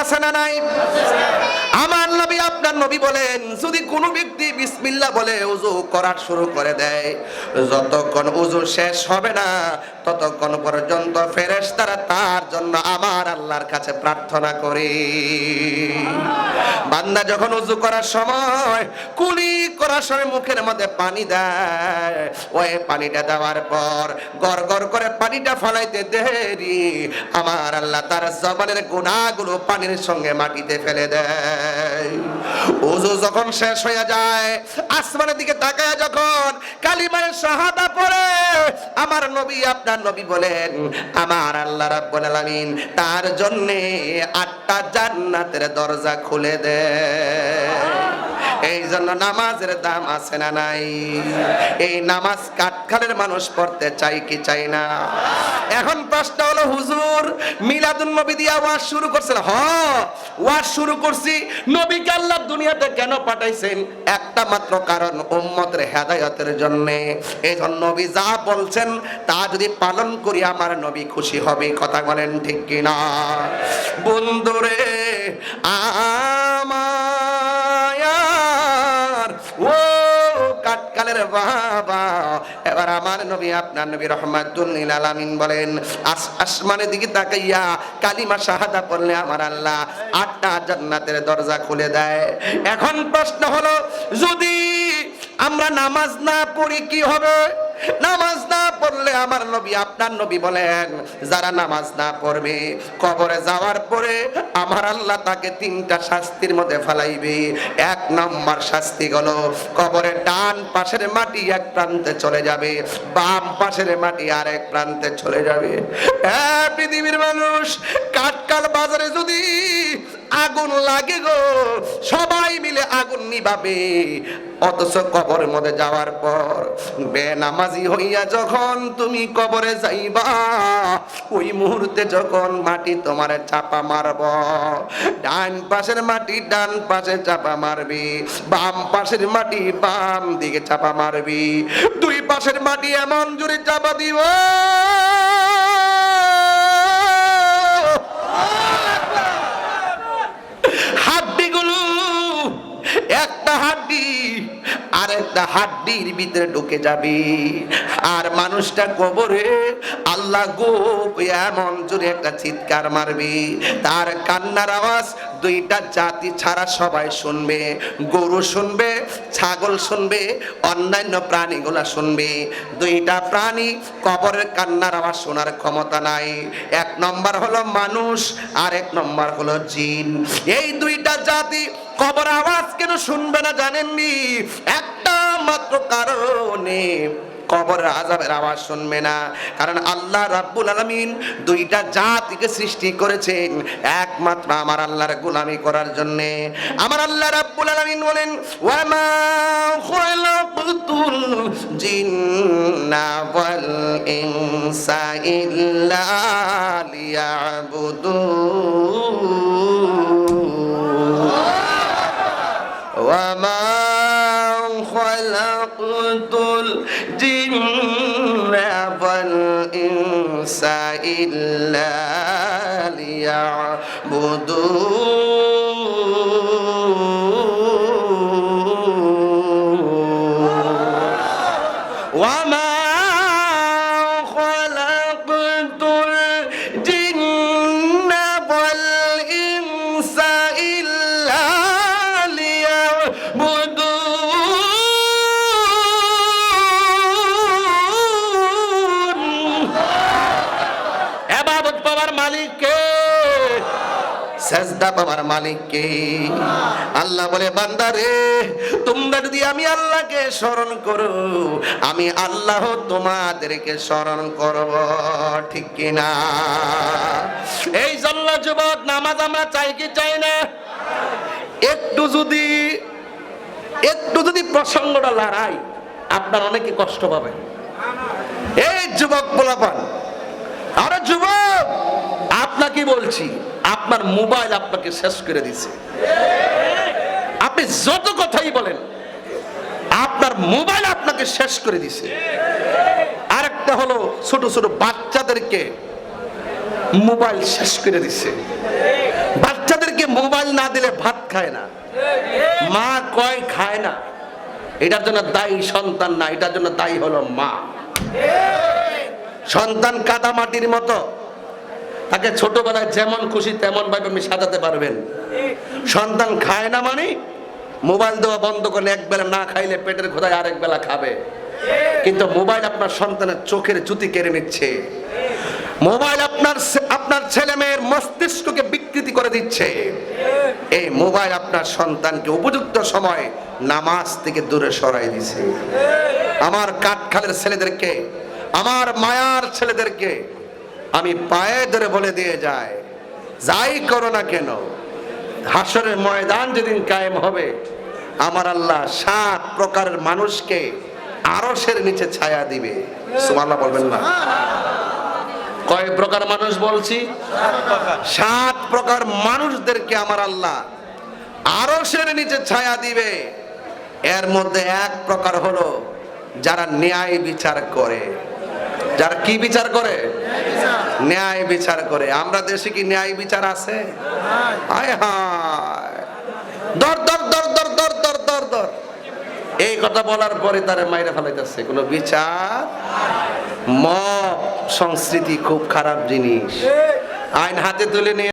আছে না নাই? আমার নবী, আপনার নবী বলেন, যদি কোনো ব্যক্তি বিসমিল্লা বলে উজু করার শুরু করে দেয়, যতক্ষণ উজু শেষ হবে না, ততক্ষণ পর্যন্ত ফেরেস তারা তার জন্য আমার আল্লাহর কাছে প্রার্থনা করে। বান্দা যখন উজু করার সময় কুলি করার সময় মুখের মধ্যে পানি দেয়, ওই পানিটা দেওয়ার পর গড় গড় করে পানিটা ফলাইতে দেরি, আমার আল্লাহ তার জবানের গুণাগুলো পানির সঙ্গে মাটিতে ফেলে দেয়। উজু যখন শেষ হয়ে যায়, আসমানের দিকে তাকায় যখন কালিমার শাহাদা পড়ে, আমার নবী, আপনার নবী বলেন, আমার আল্লাহ রাব্বুল আলামিন তার জন্য আটটা জান্নাতের দরজা খুলে দেয় এই জন্য নামাজের দাম আছে না নাই? এই নামাজ কাঠখালের মানুষ পড়তে চাই কি চাই না? এখন প্রশ্ন হলো, হুজুর, মিলাদুন নবী দিয়া ওয়াজ শুরু করছেন? হ, ওয়াজ শুরু করছি। নবীকে আল্লাহ দুনিয়াতে কেন পাঠাইছেন? একটা মাত্র কারণ, উম্মতের হেদায়তের জন্য। এই জন্য নবী যা বলছেন, তা যদি পালন করি, আমার নবী খুশি হবে, কথা বলেন ঠিক কিনা? বন্ধুরে, আমার কাটকালের বাবা, এবার আমার নবী, আপনার নবী রহমাতুল্লিল আলামিন বলেন, আস, আসমানের দিকে তাকাইয়া কালিমা শাহাদা পড়লে আমার আল্লাহ আটটা জান্নাতের দরজা খুলে দেয়। এখন প্রশ্ন হলো, যদি আমরা নামাজ না পড়ি কি হবে? নামাজ না পড়লে আমার নবী আপনার নবী বলেন, যারা নামাজ না পড়বে, কবরে যাওয়ার পরে আমার আল্লাহ তাকে তিনটা শাস্তির মধ্যে ফেলাইবে। এক নম্বর শাস্তি হলো, কবরের ডান পাশের মাটি এক প্রান্তে চলে যাবে, বাম পাশের মাটি আর এক প্রান্তে চলে যাবে। হ্যাঁ পৃথিবীর মানুষ কাটকাল বাজারে যদি আগুন লাগে গো। সবাই মিলে আগুন নিবাবে অথচ কবরের মধ্যে যাওয়ার পর বেনামাজি হইয়া যখন তুমি কবরে যাইবা, ওই মুহূর্তে যখন মাটি তোমার চাপা মারব, ডান পাশের মাটি ডান পাশে চাপা মারবি, বাম পাশের মাটি বাম দিকে চাপা মারবি, দুই পাশের মাটি এমন জোরে চাপা দিব। একটা হাড্ডির ভিতরে ঢুকে যাবে। আর মানুষটা কবরে আল্লাহ গো এমন জোরে একটা চিৎকার মারবে। তার কান্নার আওয়াজ দুইটা জাতি ছাড়া সবাই শুনবে। গরু শুনবে, ছাগল শুনবে, অন্যান্য প্রাণীগুলা শুনবে। দুইটা প্রাণী কবরের কান্নার আওয়াজ শোনার ক্ষমতা নাই। এক নম্বর হলো মানুষ, আর এক নম্বর হলো জিন। এই দুইটা জাতি কবর আওয়াজ কেন শুনবে না জানেননি? মাত্র কারণে কবর আজাবের আওয়াজ শুনবে না। কারণ আল্লাহ রাব্বুল আলামিন দুইটা জাতিকে সৃষ্টি করেছেন, একমাত্র আমার আল্লাহর গোলামি করার জন্যে। আমার আল্লাহ রাব্বুল আলামিন বলেন, ওয়ামা জিন্না والإنس إلا ليعبدون وما خلقت সেজদা মালিক কে আল্লাহ বলে বান্দারে তোমরা যদি আমি আল্লাহকে স্মরণ করো, আমি আল্লাহ তোমাদেরকে স্মরণ করব। ঠিক কি না? এই জন্য যুবক, নামাজ আমরা চাই কি চাই না? একটু যদি একটু যদি প্রসঙ্গটা লড়াই, আপনার অনেকে কষ্ট পাবেন। এই যুবক বলাপান আরে যুবক, আপনাকে বলছি, আপনার মোবাইল আপনাকে শেষ করে দিছে। আপনি যত কথাই বলেন, আপনার মোবাইল আপনাকে শেষ করে দিছে। আরেকটা হলো ছোট ছোট বাচ্চাদেরকে মোবাইল শেষ করে দিছে। বাচ্চাদেরকে মোবাইল না দিলে ভাত খায় না। মা কয়, খায় না। এটার জন্য দায়ী সন্তান না, এটার জন্য দায়ী হলো মা। সন্তান কাদা মাটির মতো। তাকে ছোটবেলায় যেমন খুশি তেমন ভাবে আপনি সাজাতে পারবেন। সন্তান খায় না মানে মোবাইল দেওয়া বন্ধ করলে এক বেলা না খাইলে পেটের খোদায় আরেক বেলা খাবে। কিন্তু মোবাইল আপনার সন্তানের চোখের জুতি কেড়ে নিচ্ছে। মোবাইল আপনার আপনার ছেলে মেয়ের মস্তিষ্ককে বিকৃতি করে দিচ্ছে। এই মোবাইল আপনার সন্তানকে উপযুক্ত সময় নামাজ থেকে দূরে সরাই দিছে। আমার কাঠখালের ছেলেদেরকে আমার মায়ার ছেলেদেরকে আমি পায়ে ধরে বলে দিয়ে যাই। যাই করো না কেন, হাসরের ময়দান যেদিন কায়েম হবে, আমার আল্লাহ সাত প্রকারের মানুষকে আরশের নিচে ছায়া দিবে। সুবহানাল্লাহ বলবেন না। কয় প্রকার মানুষ বলছি? সাত প্রকার মানুষদেরকে আমার আল্লাহ আরশের নিচে ছায়া দিবে। এর মধ্যে এক প্রকার হলো, যারা ন্যায় বিচার করে। যারা কি বিচার করে? ন্যায় বিচার করে। আমরা দেশে কি ন্যায় বিচার আছে? এই কথা বলার পরে তারা মাইরে ফেলাইতেছে। কোনো বিচার? মত সংস্কৃতি খুব খারাপ জিনিস। আইন হাতে তুলে নিয়ে